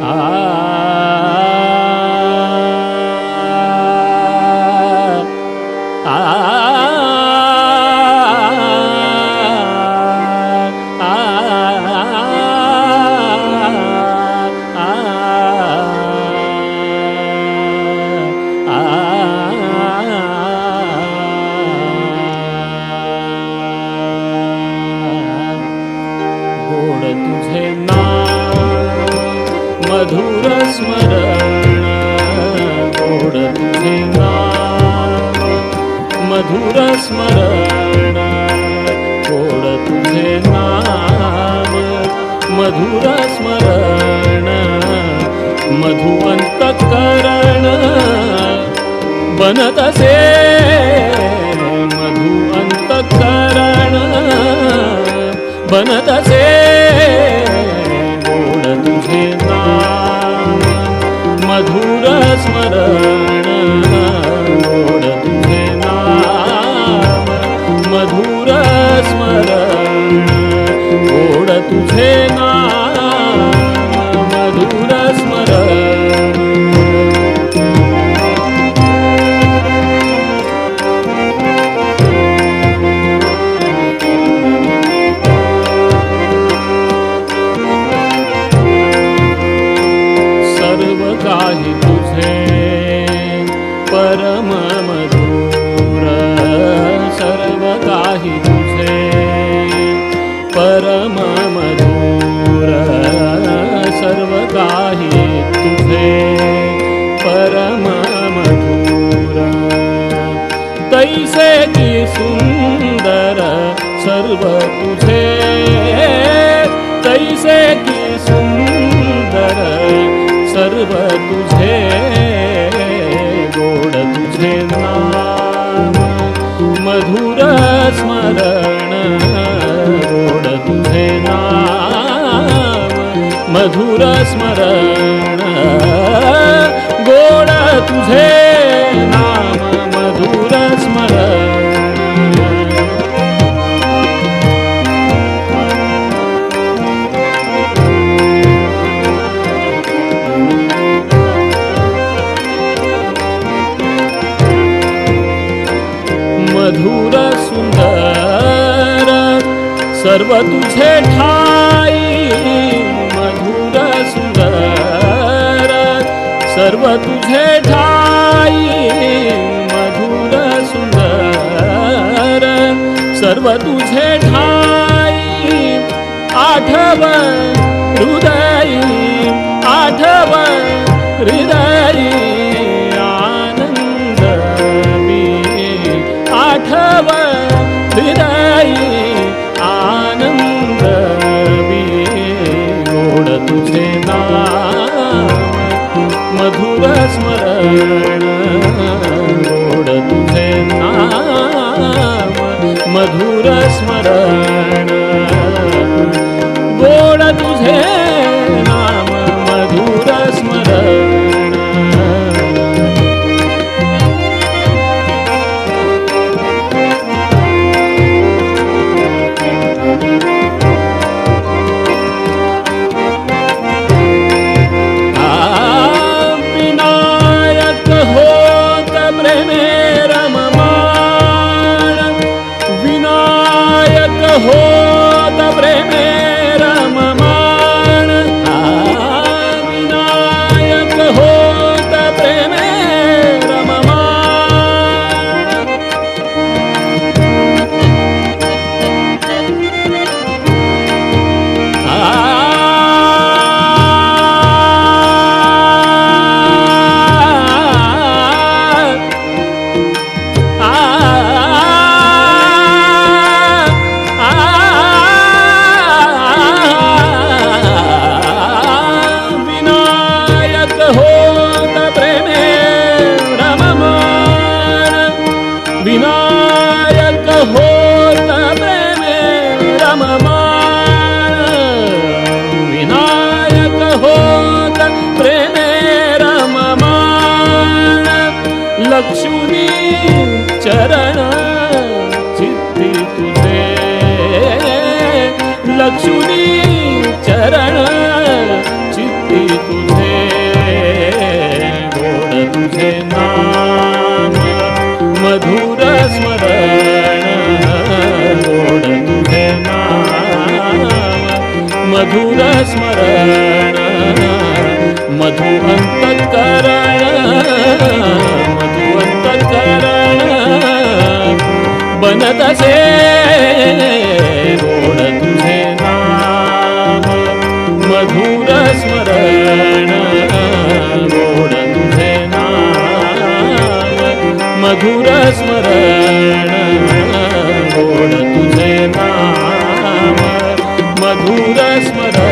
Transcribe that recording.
गोड मधुर स्मरण गोड तुझे नाम, मधुर स्मरण गोड तुझे नाम मधुर स्मरण मधुवंत करण बनतसे मधु अंतकरण बनतसे गोड तुझे मधुर तैसे की सुंदर सर्व तुझे। कैसे की सुंदर सर्व तुझे। गोड तुझे नाम। मधुर स्मरण गोड तुझे नाम। मधुर स्मरण गोड तुझे सर्व तुझे ठाई मधुर सुंदर. सर्व तुझे ठाई मधुर सुंदर. सर्व तुझे ठाई आठव हृदयी आठव हृदय. मधुर लक्ष्मी चरण चित्ती तुझे। लक्ष्मी चरण चित्ती तुझे। गोड तुझे नाम। मधुर स्मरण। गोड तुझे नाम। मधुर स्मरण। मधु अंतकरण। बनत असे गोड तुझे नाम. मधुर स्मरण गोड तुझे नाम. मधुर स्मरण गोड तुझे नाम. मधुर स्मरण